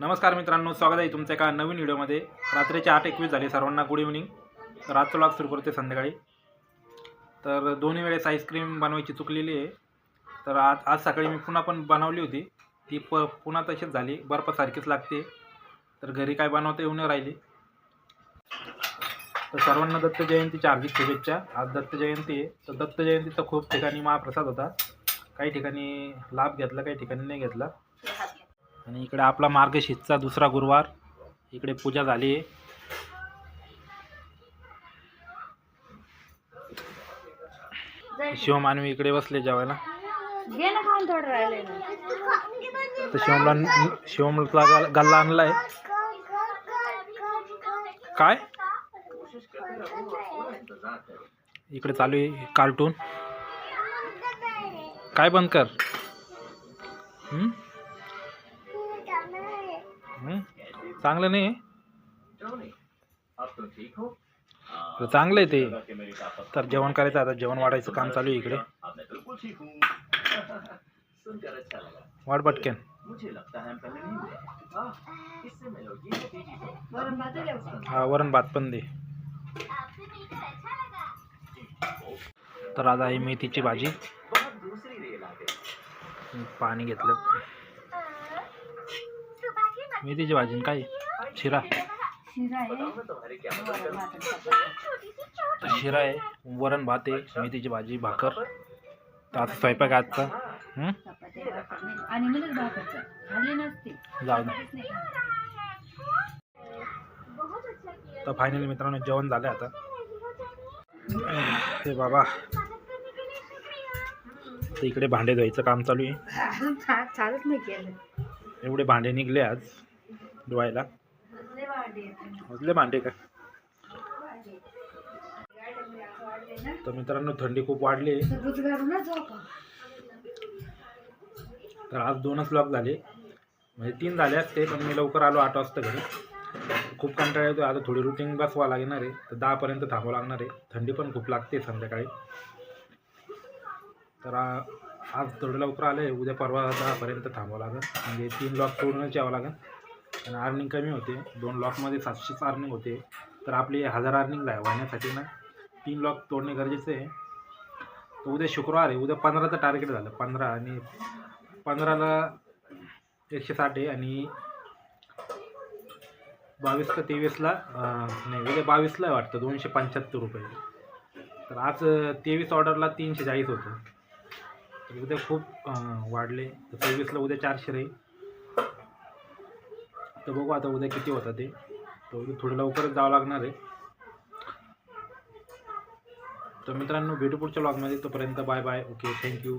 नमस्कार मित्रांनो स्वागत आहे तुमच्या एका नवीन व्हिडिओमध्ये. रात्रीचे आठ एकवीस झाले सर्वांना गुड इव्हनिंग तर आजचं लॉग सुरू करते संध्याकाळी. तर दोन्ही वेळेस आईस्क्रीम बनवायची चुकलेली आहे. तर आज आज सकाळी मी पुन्हा पण बनवली होती. ती प पुन्हा तशीच झाली. बर्फासारखीच लागते. तर घरी काय बनवता येऊन राहिली. तर सर्वांना दत्त जयंतीच्या हार्दिक शुभेच्छा. आज दत्त जयंती आहे. तर दत्त जयंतीचा खूप ठिकाणी महाप्रसाद होता. काही ठिकाणी लाभ घेतला काही ठिकाणी नाही घेतला. आणि इकडे आपला मार्गशीर्षचा दुसरा गुरुवार. इकडे पूजा झाली आहे. शिवमानवी इकडे बसले जेवायला. तर शिवमला शिवमला गल- गल्ला आणलाय. काय? इकडे चालू आहे कार्टून. काय बंद कर? चांगलं नाही? तर चांगलं आहे ते. तर जेवण करायचं आता. जेवण वाढायचं काम चालू आहे इकडे. वाढ पटकन. का? हा वरण भात पण दे. तर आता आहे मेथीची भाजी. पाणी घेतलं. मेथीची भाजी काय? शिरा. शिरा आहे. शिरा आहे वरण भात आहे मेथीची भाजी भाकर. तर आता स्वयंपाक आजचा. जाऊ दे. तर फायनली मित्रांनो जेवण झालं आता. हे बाबा. इकडे भांडे धुवायचं काम चालू आहे. एवढे भांडे निघले आज. धुवायला? मजले भांडे का? तर मित्रांनो थंडी खूप वाढली आहे. तर आज दोनच ब्लॉक झाले. म्हणजे तीन झाले असते पण मी लवकर आलो आठ वाजता घरी. खूप कंटाळा येतो आता थोडी रुटीन बसवा लागणार आहे. तर दहापर्यंत थांबावं लागणार आहे. थंडी पण खूप लागते संध्याकाळी. तर आज थोडं लवकर आलं आहे उद्या परवा दहापर्यंत थांबावं लागेल. म्हणजे तीन लॉक सोडूनच यावं लागेल. आणि अर्निंग कमी होते. दोन लॉकमध्ये सातशेच अर्निंग होते. तर आपली हजार अर्निंग आहे वाहण्यासाठी ना तीन लॉक तोडणे गरजेचं आहे. तर उद्या शुक्रवार आहे. उद्या पंधराचं टार्गेट झालं. पंधरा आणि पंधराला एकशे साठ आहे आणि बावीस का तेवीसला नाही उद्या बावीसला आहे वाटतं. दोनशे पंच्याहत्तर रुपये. तर आज तेवीस ऑर्डरला तीनशे चाळीस होतं. तर उद्या खूप वाढले. तर तेवीसला उद्या चारशे राहील. तर बघू आता उद्या किती होतं ते. तर थोडं लवकरच जावं लागणार आहे. तर मित्रांनो भेटू पुढच्या ब्लॉगमध्ये तोपर्यंत बाय बाय ओके थँक्यू